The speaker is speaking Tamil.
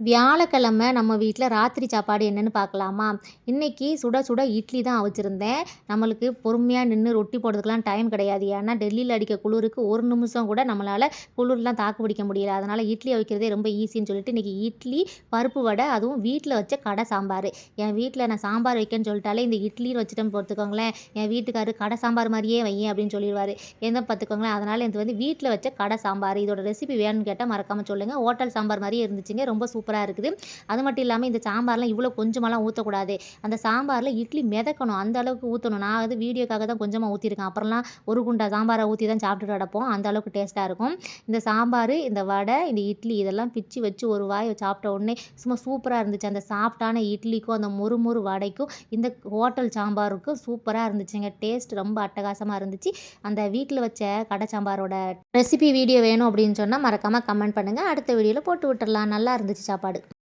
வியாழக்கிழமை நம்ம வீட்டில் ராத்திரி சாப்பாடு என்னன்னு பார்க்கலாமா இன்றைக்கி சுட சுட இட்லி தான் அவிச்சிருந்தேன் நம்மளுக்கு பொறுமையாக நின்று ரொட்டி போடுறதுக்கெலாம் டைம் கிடையாது. ஏன்னா டெல்லியில் அடிக்க குளிருக்கு ஒரு நிமிஷம் கூட நம்மளால் குளிர்லாம் தாக்கு பிடிக்க முடியல. அதனால் இட்லி அவிக்கிறதே ரொம்ப ஈஸின்னு சொல்லிட்டு இன்றைக்கி இட்லி பருப்பு வடை அதுவும் வீட்டில் வச்ச கடை சாம்பார். என் வீட்டில் நான் சாம்பார் வைக்கன்னு சொல்லிட்டாலே இந்த இட்லின்னு வச்சுட்டேன்னு பார்த்துக்கோங்களேன் என் வீட்டுக்காரரு கடை சாம்பார் மாதிரியே வையேன் அப்படின்னு சொல்லிடுவார். எந்த பார்த்துக்கோங்களேன் அதனால் இது வந்து வீட்டில் வச்ச கடை சாம்பார். இதோட ரெசிபி வேணும்னு கேட்டால் மறக்காமல் சொல்லுங்கள் ஹோட்டல் சாம்பார் மாதிரியே இருந்துச்சுங்க. ரொம்ப சூப்பராக இருக்குது. அது மட்டும் இல்லாமல் இந்த சாம்பார்லாம் இவ்வளோ கொஞ்சமெல்லாம் ஊற்றக்கூடாது அந்த சாம்பாரில் இட்லி மிதக்கணும். அந்த அளவுக்கு ஊற்றணும் நான் வந்து வீடியோக்காக தான் கொஞ்சமாக ஊற்றிருக்கேன் அப்புறம்லாம் ஒரு குண்டா சாம்பாரை ஊற்றி தான் சாப்பிட்டுட்டு கிடப்போம். அந்த அளவுக்கு டேஸ்ட்டாக இருக்கும். இந்த சாம்பார் இந்த வடை இந்த இட்லி இதெல்லாம் பிச்சு வச்சு ஒரு வாய் சாப்பிட்ட உடனே சும்மா சூப்பராக இருந்துச்சு. அந்த சாப்பிட்டான இட்லிக்கும் அந்த முறுமுறு வடைக்கும் இந்த ஹோட்டல் சாம்பாருக்கும் சூப்பராக இருந்துச்சுங்க. டேஸ்ட் ரொம்ப அட்டகாசமாக இருந்துச்சு. அந்த வீட்டில் வச்ச கடை சாம்பாரோட ரெசிபி வீடியோ வேணும் அப்படின்னு சொன்னால் மறக்காமல் கமெண்ட் பண்ணுங்கள் அடுத்த வீடியோவில் போட்டு விட்டுடலாம் நல்லா இருந்துச்சு சாப்பாடு.